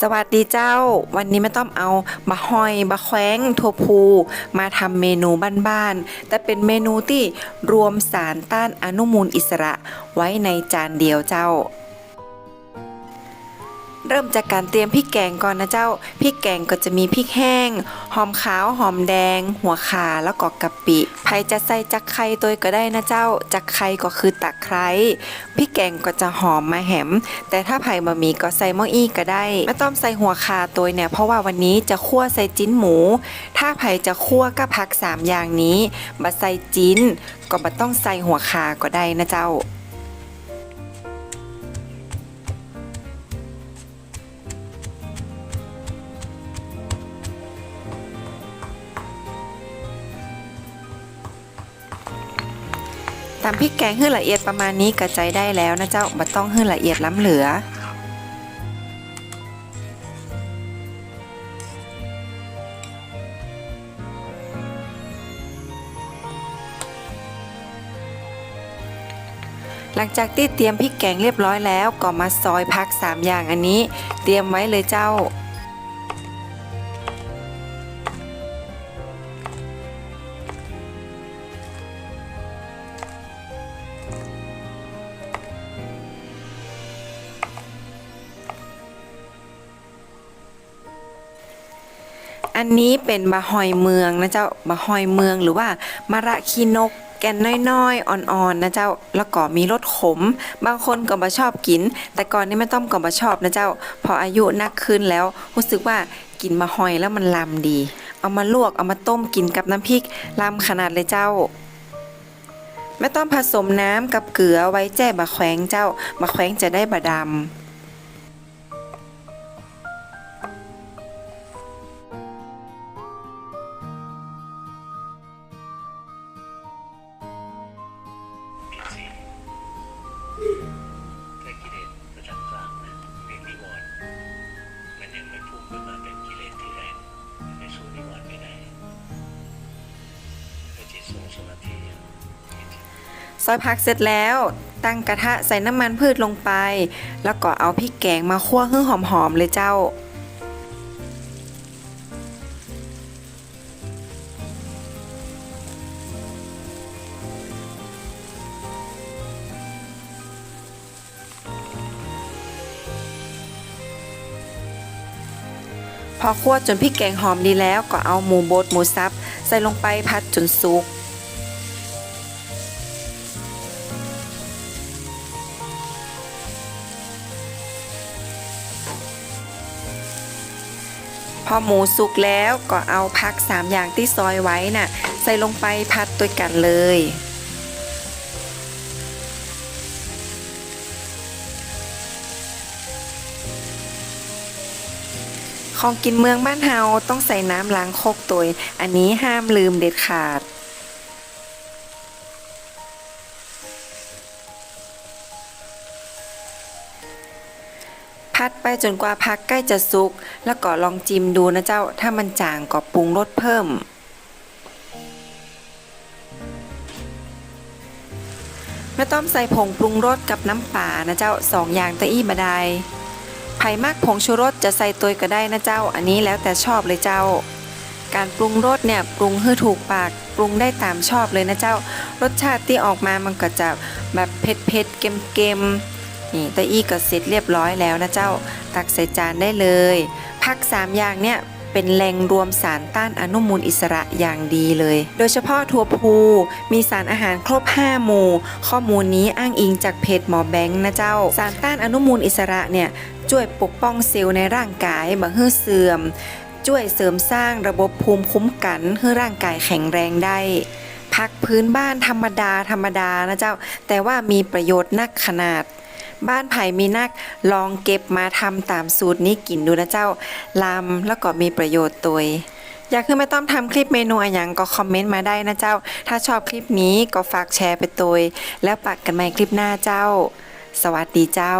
สวัสดีเจ้า วันนี้ไม่ต้องเอาบะหอยบะแขวงทัวพูมาทำเมนูบ้านๆแต่เป็นเมนูที่รวมสารต้านอนุมูลอิสระไว้ในจานเดียวเจ้า เริ่มจากการเตรียมพริกแกงก่อนนะเจ้า พริกแกงก็จะมีพริกแห้ง หอมขาว หอมแดง หัวขาแล้วก็กะปิใครจะใส่จักไคร้ตัวก็ได้นะเจ้า จักไคร้ก็คือตะไคร้พริกแกงก็จะหอมมาแหม แต่ถ้าไผ่บะหมี่ก็ใส่ม้ออี้ก็ได้ ไม่ต้องใส่หัวคาตัวเนี่ยเพราะว่าวันนี้จะคั่วใส่จิ้นหมู ถ้าไผ่จะคั่วก็พักสามอย่างนี้บะใส่จิ้น ก็บะต้องใส่หัวคาก็ได้นะเจ้า ตำพริกแกงให้ละเอียดประมาณนี้กระจายได้แล้วนะเจ้าบ่ต้องให้ละเอียดล้ำเหลือ หลังจากที่เตรียมพริกแกงเรียบร้อยแล้วก็มาซอยพัก 3 อย่างอันนี้ เตรียมไว้เลยเจ้า อันนี้เป็นบะหอยเมืองนะเจ้าบะหอยเมืองหรือว่ามะระคีนกแกนน้อยๆ อ่อนๆ นะเจ้า แล้วก็มีรสขม บางคนก็บ่ชอบกิน แต่ก่อนนี้ไม่ต้องก็บ่ชอบนะเจ้า พออายุนักขึ้นแล้ว รู้สึกว่ากินบะหอยแล้วมันลำดี เอามาลวก เอามาต้มกินกับน้ำพริกลำขนาดเลยเจ้าไม่ต้องผสมน้ำกับเกลือไว้แจ้บะแขวงเจ้าบะแขวงจะได้บะดำ อยผักเสร็จแล้ว ตั้งกระทะใส่น้ำมันพืชลงไป แล้วก็เอาพริกแกงมาคั่วให้หอมๆเลยเจ้าพอคั่วจนพริกแกงหอมดีแล้วก็เอาหมูบดหมูสับใส่ลงไปผัดจนสุก พอหมูสุกแล้วก็เอาผักสามอย่างที่ซอยไว้น่ะ ใส่ลงไปผัดด้วยกันเลย ของกินเมืองบ้านเฮาต้องใส่น้ำล้างโคกตัวอันนี้ห้ามลืมเด็ดขาด พัดไปจนกว่าพักใกล้จะสุก แล้วก็ลองจิ้มดูนะเจ้า ถ้ามันจางก็ปรุงรสเพิ่ม ไม่ต้องใส่ผงปรุงรสกับน้ำป่านะเจ้าสองอย่างตะอี้บดายไผ่มากผงชูรสจะใส่ตัวก็ได้นะเจ้า อันนี้แล้วแต่ชอบเลยเจ้า การปรุงรสเนี่ยปรุงให้ถูกปากปรุงได้ตามชอบเลยนะเจ้า รสชาติที่ออกมามันก็จะแบบเผ็ดเผ็ดๆเค็มเค็มๆ นี่ตะอี้ก็เสร็จเรียบร้อยแล้วนะเจ้า ตักใส่จานได้เลยผักสามอย่างเนี่ยเป็นแหล่งรวมสารต้านอนุมูลอิสระอย่างดีเลย โดยเฉพาะถั่วพูมีสารอาหารครบ 5 หมู่ ข้อมูลนี้อ้างอิงจากเพจหมอแบงค์นะเจ้า สารต้านอนุมูลอิสระเนี่ยช่วยปกป้องเซลล์ในร่างกายบ่ให้เสื่อม ช่วยเสริมสร้างระบบภูมิคุ้มกันให้ร่างกายแข็งแรงได้พักพื้นบ้านธรรมดาธรรมดานะเจ้า แต่ว่ามีประโยชน์นักขนาด บ้านไผ่มีนักลองเก็บมาทำตามสูตรนี้กินดูนะเจ้าลำแล้วก็มีประโยชน์ตัวอยากให้ไม่ต้องทำคลิปเมนูอะไรอย่างก็คอมเมนต์มาได้นะเจ้า ถ้าชอบคลิปนี้ก็ฝากแชร์ไปตัวแล้วปักกันใหม่คลิปหน้าเจ้า สวัสดีเจ้า